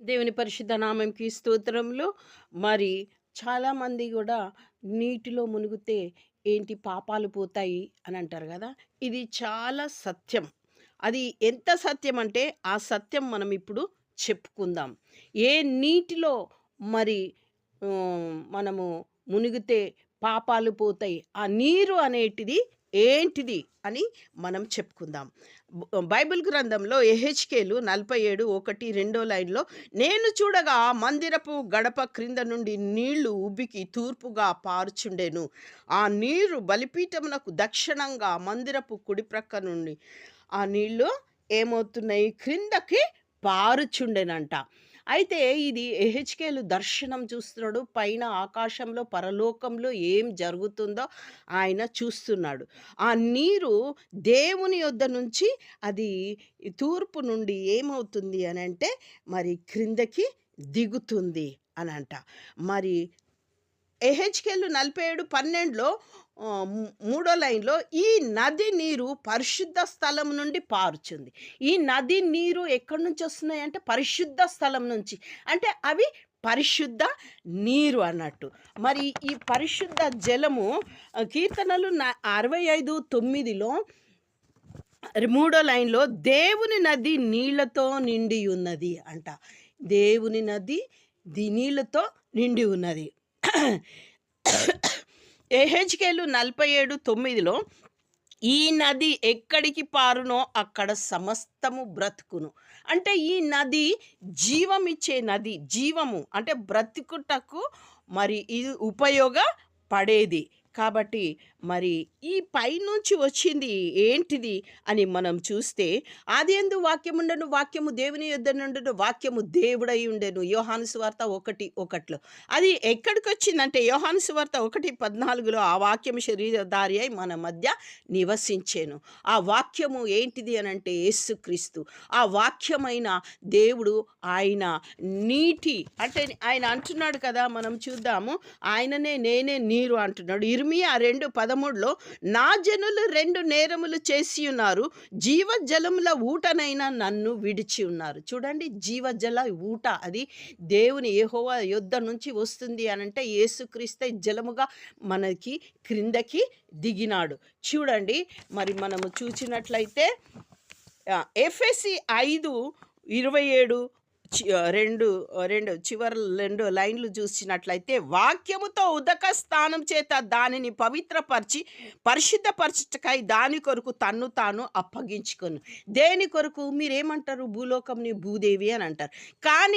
దేవుని పరిశుద్ధ నామంకి స్తోత్రములు. మరి చాలామంది కూడా నీటిలో మునిగితే ఏంటి పాపాలు పోతాయి అని అంటారు కదా ఇది చాలా సత్యం. అది ఎంత సత్యం అంటే ఆ సత్యం మనం ఇప్పుడు చెప్పుకుందాం. ఏ నీటిలో మరి మనము మునిగితే పాపాలు పోతాయి. ఆ నీరు అనేటిది ఏంటిది అని మనం చెప్పుకుందాం. బైబిల్ గ్రంథంలో ఏహెచ్కెలు నలభై ఏడు ఒకటి రెండో లైన్‌లో నేను చూడగా మందిరపు గడప క్రింద నుండి నీళ్ళు ఉబికి తూర్పుగా పారుచుండెను. ఆ నీరు బలిపీఠమునకు దక్షిణంగా మందిరపు కుడి ప్రక్క నుండి ఆ నీళ్ళు ఏమవుతున్నాయి క్రిందకి పారుచుండెనంట. అయితే ఇది ఎహెచ్కేలు దర్శనం చూస్తున్నాడు. పైన ఆకాశంలో, పరలోకంలో ఏం జరుగుతుందో ఆయన చూస్తున్నాడు. ఆ నీరు దేవుని యొద్ద నుంచి అది తూర్పు నుండి ఏమవుతుంది అనంటే మరి క్రిందకి దిగుతుంది అనంట. మరి యెహెజ్కేలు 47, 12లో ఆహ్, ము మూడో లైన్‌లో ఈ నది నీరు పరిశుద్ధ స్థలం నుండి పారుచుంది. ఈ నది నీరు ఎక్కడి నుంచి వస్తున్నాయి అంటే పరిశుద్ధ స్థలం నుంచి. అంటే అవి పరిశుద్ధ నీరు అన్నట్టు. మరి ఈ పరిశుద్ధ జలము కీర్తనలు అరవై ఐదు తొమ్మిదిలో మూడో లైన్‌లో దేవుని నది నీళ్ళతో నిండి ఉన్నది అంట. దేవుని నది ది నీళ్ళతో నిండి ఉన్నది. ఏహెచ్కేలు నలభై ఏడు తొమ్మిదిలో ఈ నది ఎక్కడికి పారునో అక్కడ సమస్తము బ్రతుకును. అంటే ఈ నది జీవమిచ్చే నది. జీవము అంటే బ్రతుకుటకు మరి ఇది ఉపయోగపడేది. కాబట్టి మరి ఈ పైనుంచి వచ్చింది ఏంటిది అని మనం చూస్తే ఆదియందు వాక్యముండను వాక్యము దేవుని యొద్ద నుండెను వాక్యము దేవుడై ఉండెను. యోహాను సువార్త 1, 1లో. అది ఎక్కడికొచ్చిందంటే యోహాను సువార్త 1, 14లో ఆ వాక్యము శరీరధారి అయి మన మధ్య నివసించాను ఆ వాక్యము ఏంటిది అని అంటే యేసుక్రీస్తు. ఆ వాక్యమైన దేవుడు ఆయన నీటి అంటే ఆయన అంటున్నాడు కదా! మనం చూద్దాము. ఆయననే నేనే నీరు అంటున్నాడు. ఇర్మియా 2, 13లో నా జనులు రెండు నేరములు చేసి ఉన్నారు జీవజలముల ఊటనైన నన్ను విడిచి ఉన్నారు. చూడండి జీవజల ఊట అది దేవుని ఏహోవ యుద్ధ నుంచి వస్తుంది అనంటే యేసుక్రీస్తే జలముగా మనకి క్రిందకి దిగినాడు. చూడండి మరి మనము చూచినట్లయితే ఎఫ్ఎస్సి ఐదు ఇరవై ఏడు చి ఆహ్, 2 2 చివరి రెండు లైన్‌లు చూసినట్లయితే వాక్యముతో ఉదక స్నానం చేత దానిని పవిత్రపరిచి పరిశుద్ధపరచుటకై దాని కొరకు తన్ను తాను అప్పగించుకొను. దేని కొరకు మీరేమంటారు భూలోకంని భూదేవి అని అంటారు. కానీ